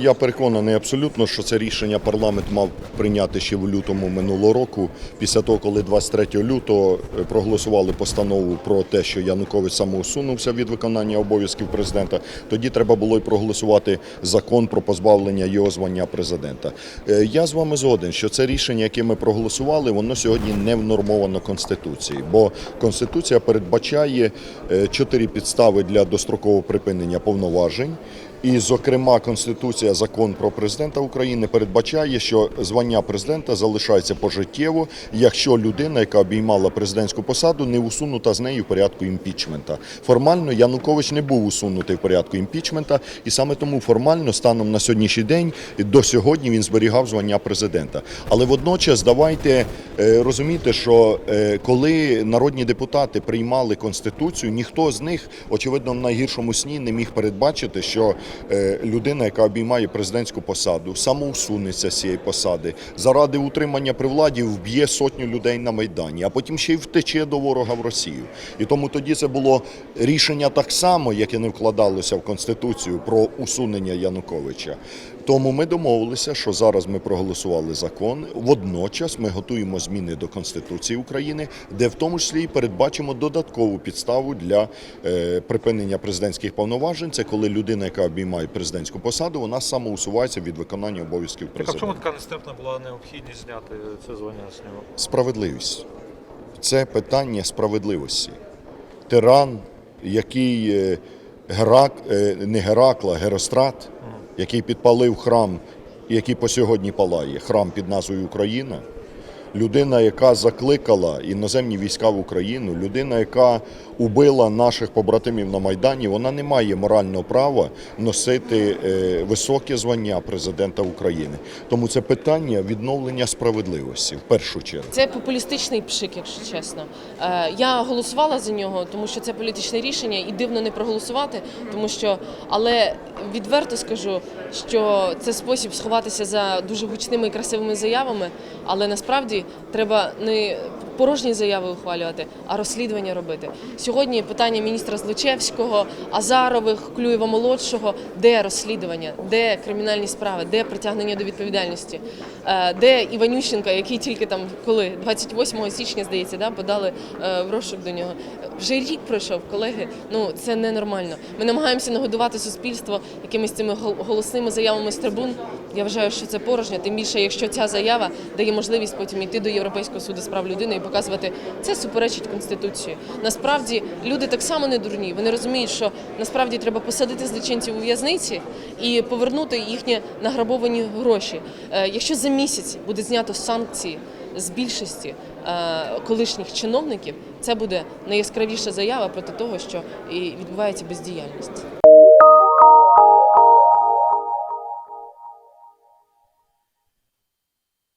Я переконаний абсолютно, що це рішення парламент мав прийняти ще в лютому минулого року, після того, коли 23 лютого е, проголосували постанову про те, що Янукович самоусунувся від виконання обов'язків президента. Тоді треба було й проголосувати закон про позбавлення його звання президента. Е, Я з вами згоден, що це рішення, яке ми проголосували, воно сьогодні не внормовано Конституцією, бо Конституція передбачає е, чотири підстави для дострокового припинення повноважень. І, зокрема, Конституція, закон про президента України передбачає, що звання президента залишається пожиттєво, якщо людина, яка обіймала президентську посаду, не усунута з нею в порядку імпічмента. Формально Янукович не був усунутий в порядку імпічмента, і саме тому формально, станом на сьогоднішній день, до сьогодні він зберігав звання президента. Але водночас давайте е, розуміти, що е, коли народні депутати приймали конституцію, ніхто з них, очевидно, в найгіршому сні не міг передбачити, що людина, яка обіймає президентську посаду, самоусунеться з цієї посади, заради утримання при владі вб'є сотню людей на майдані, а потім ще й втече до ворога в Росію. І тому тоді це було рішення так само, яке не вкладалося в конституцію про усунення Януковича. Тому ми домовилися, що зараз ми проголосували закон. Водночас ми готуємо зміни до Конституції України, де в тому числі і передбачимо додаткову підставу для е, припинення президентських повноважень. Це коли людина, яка обіймає президентську посаду, вона самоусувається від виконання обов'язків Так а чому президента. така нестерпна була необхідність зняти це звання з нього? Справедливість це питання справедливості. Тиран, який е, Герак, е, не Геракла, Герострат, який підпалив храм, який по сьогодні палає, храм під назвою Україна. Людина, яка закликала іноземні війська в Україну, людина, яка убила наших побратимів на Майдані, вона не має морального права носити е, високе звання президента України. Тому це питання відновлення справедливості в першу чергу. Це популістичний пшик, якщо чесно. Е, я голосувала за нього, тому що це політичне рішення, і дивно не проголосувати, тому що, але відверто скажу, що це спосіб сховатися за дуже гучними і красивими заявами, але насправді треба не порожні заяви ухвалювати, а розслідування робити. Сьогодні питання міністра Злочевського, Азарових, Клюєва молодшого, де розслідування, де кримінальні справи, де притягнення до відповідальності, Е, де Іванющенка, який тільки там коли 28 січня, здається, да, подали е, в розшук до нього. Вже рік пройшов, колеги. Ну це ненормально. Ми намагаємося нагодувати суспільство якимись цими гол- голосними заявами з трибун. Я вважаю, що це порожньо. Тим більше, якщо ця заява дає можливість потім йти до Європейського суду з прав людини і показувати, це суперечить конституції. Насправді люди так само не дурні. Вони розуміють, що насправді треба посадити злочинців у в'язниці і повернути їхні награбовані гроші. Е, Якщо за місяць буде знято санкції з більшості е, колишніх чиновників, це буде найяскравіша заява проти того, що і відбувається бездіяльність.